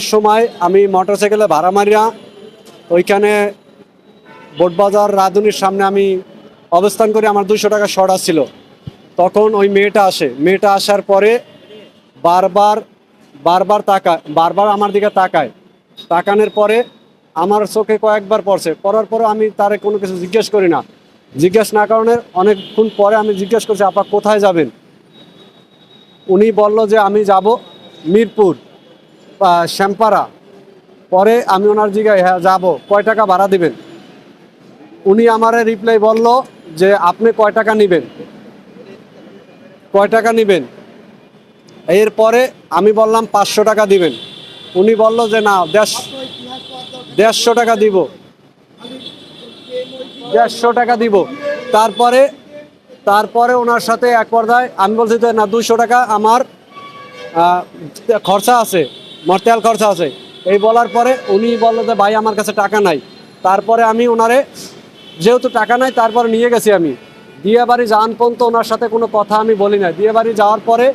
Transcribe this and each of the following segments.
সময় আমি মোটরসাইকেলে ভাড়া মারিয়া ওইখানে বোটবাজার রাঁধুনির সামনে আমি অবস্থান করে আমার দুইশো টাকা শর্ট ছিল তখন ওই মেয়েটা আসে। মেয়েটা আসার পরে বারবার বারবার তাকায়, বারবার আমার দিকে তাকায়। তাকানোর পরে আমার চোখে কয়েকবার পড়ছে। পড়ার পরে আমি তারে কোনো কিছু জিজ্ঞেস করি না। জিজ্ঞেস না কারণে অনেকক্ষণ পরে আমি জিজ্ঞেস করছি, আপা কোথায় যাবেন? উনি বলল যে, আমি যাব মিরপুর। শ্যামপাড়া। পরে আমি ওনার জিগায় হ্যাঁ যাব। কয় টাকা ভাড়া দিবেন? উনি আমারে রিপ্লাই বলল যে, আপনি কয় টাকা নেবেন? কয় টাকা নেবেন? এরপরে আমি বললাম, পাঁচশো টাকা দিবেন। উনি বলল যে, না দেড় দেড়শো টাকা দিব। দেড়শো টাকা দিব। তারপরে তারপরে ওনার সাথে এক পর্দায় আমি বলছি যে, না দুশো টাকা আমার খরচা আছে। আমার খরচা আছে। এই বলার পরে উনি বলল যে, ভাই, আমার কাছে টাকা নাই। তারপরে আমি ওনারে যেহেতু টাকা নাই, তারপরে নিয়ে গেছি আমি। দিয়ে বাড়ি যাওয়ান পর্যন্ত ওনার সাথে কোনো কথা আমি বলি না দিয়ে বাড়ি যাওয়ার পরে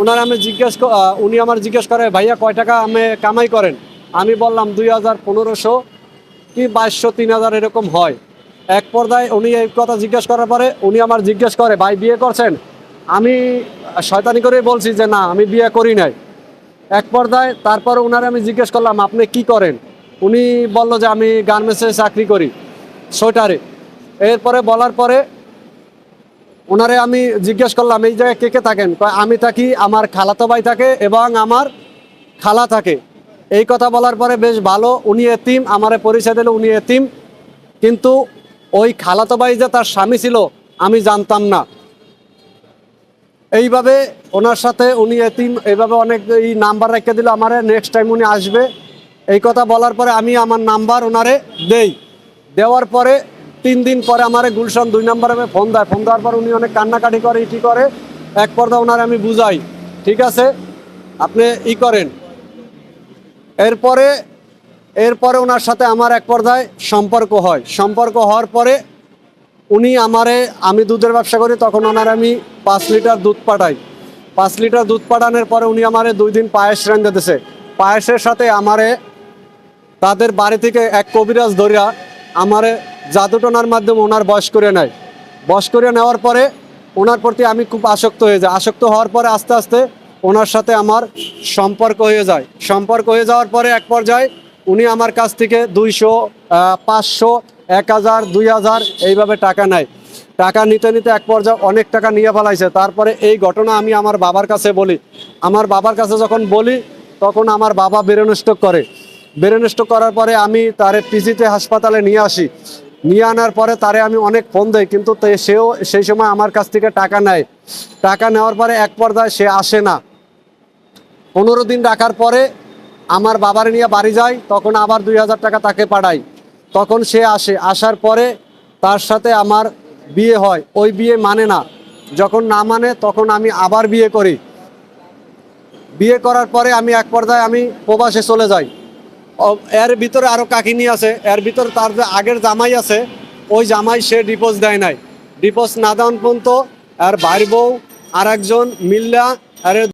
ওনার আমি জিজ্ঞেস উনি আমার জিজ্ঞেস করে, ভাইয়া, কয় টাকা আমি কামাই করেন? আমি বললাম, দুই হাজার পনেরোশো কি বাইশশো, তিন হাজার এরকম হয়। এক পর্দায় উনি এই কথা জিজ্ঞেস করার পরে উনি আমার জিজ্ঞেস করে, ভাই, বিয়ে করছেন? আমি শয়তানি করে বলছি যে, না, আমি বিয়ে করি নাই। এক পর্দায়, তারপর ওনারে আমি জিজ্ঞেস করলাম, আপনি কি করেন? উনি বলল যে, আমি গার্মেন্টসে চাকরি করি, সোয়েটারে। এরপরে বলার পরে ওনারে আমি জিজ্ঞেস করলাম, এই জায়গায় কে কে থাকেন? আমি থাকি, আমার খালাতো ভাই থাকে এবং আমার খালা থাকে। এই কথা বলার পরে বেশ ভালো, উনি এতিম, আমারে পরিচয় দিল উনি এতিম। কিন্তু ওই খালাতো ভাই যে তার স্বামী ছিল, আমি জানতাম না। এইভাবে ওনার সাথে উনি এতিম, এইভাবে অনেক এই নাম্বার রেখে দিল আমারে নেক্সট টাইম উনি আসবে। এই কথা বলার পরে আমি আমার নাম্বার ওনারে দেই। দেওয়ার পরে তিন দিন পরে আমারে গুলশান দুই নাম্বারে আমি ফোন দেয়। ফোন দেওয়ার পর উনি অনেক কান্নাকাটি করে, ইটি করে। এক পর্দা ওনারে আমি বুঝাই। ঠিক আছে? আপনি ই করেন। এরপরে এরপরে ওনার সাথে আমার এক পর্দায় সম্পর্ক হয়। সম্পর্ক হওয়ার পরে উনি আমারে, আমি দুধের ব্যবসা করি, তখন ওনার আমি পাঁচ লিটার দুধ পাঠাই। পাঁচ লিটার দুধ পাঠানোর পরে উনি আমারে দুই দিন পায়েস রেঁধে দিছে। পায়েসের সাথে আমারে তাদের বাড়ি থেকে এক কবিরাজ ধরিয়া আমারে জাদুটনার মাধ্যমে ওনার বয়স করে নেয়। বয়স করে নেওয়ার পরে ওনার প্রতি আমি খুব আসক্ত হয়ে যাই। আসক্ত হওয়ার পরে আস্তে আস্তে ওনার সাথে আমার সম্পর্ক হয়ে যায়। সম্পর্ক হয়ে যাওয়ার পরে এক পর্যায়ে উনি আমার কাছ থেকে দুইশো পাঁচশো এক হাজার, দুই হাজার, এইভাবে টাকা নেয়। টাকা নিতে নিতে এক পর্যায়ে অনেক টাকা নিয়ে ফেলাইছে। তারপরে এই ঘটনা আমি আমার বাবার কাছে বলি। আমার বাবার কাছে যখন বলি, তখন আমার বাবা বেরোনষ্ট করে। বেরোনষ্ট করার পরে আমি তারে পিজিতে হাসপাতালে নিয়ে আসি। নিয়ে আনার পরে তারে আমি অনেক ফোন দেই, কিন্তু সেও সেই সময় আমার কাছ থেকে টাকা নেয়। টাকা নেওয়ার পরে এক পর্যায়ে সে আসে না। পনেরো দিন রাখার পরে আমার বাবার নিয়ে বাড়ি যায়, তখন আবার দুই হাজার টাকা তাকে পাঠাই। তখন সে আসে, আসার পরে তার সাথে আমার বিয়ে হয়। ওই বিয়ে মানে না। যখন না মানে তখন আমি আবার বিয়ে করি। বিয়ে করার পরে আমি এক পর্যায়ে আমি প্রবাসে চলে যাই। এর ভিতরে আরও কাকিনি আছে। এর ভিতরে তার যে আগের জামাই আছে, ওই জামাই সে ডিপোজ দেয় নাই। ডিপোজ না দেওয়ান পর্যন্ত আর ভাইর বউ আর একজন মিল্লা আর